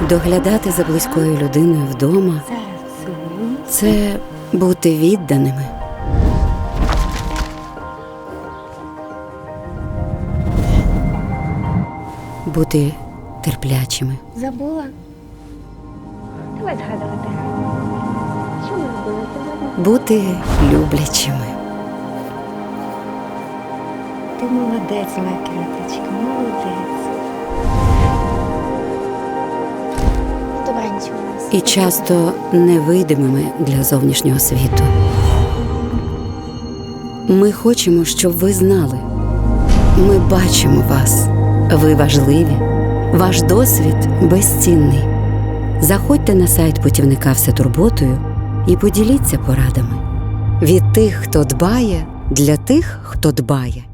Доглядати за близькою людиною вдома це бути відданими. Бути терплячими. Забула? Давай згадувати. Бути люблячими. Ти молодець, моя квіточка, молодець. І часто невидимими для зовнішнього світу. Ми хочемо, щоб ви знали. Ми бачимо вас. Ви важливі. Ваш досвід безцінний. Заходьте на сайт путівника Всетурботою і поділіться порадами. Від тих, хто дбає, для тих, хто дбає.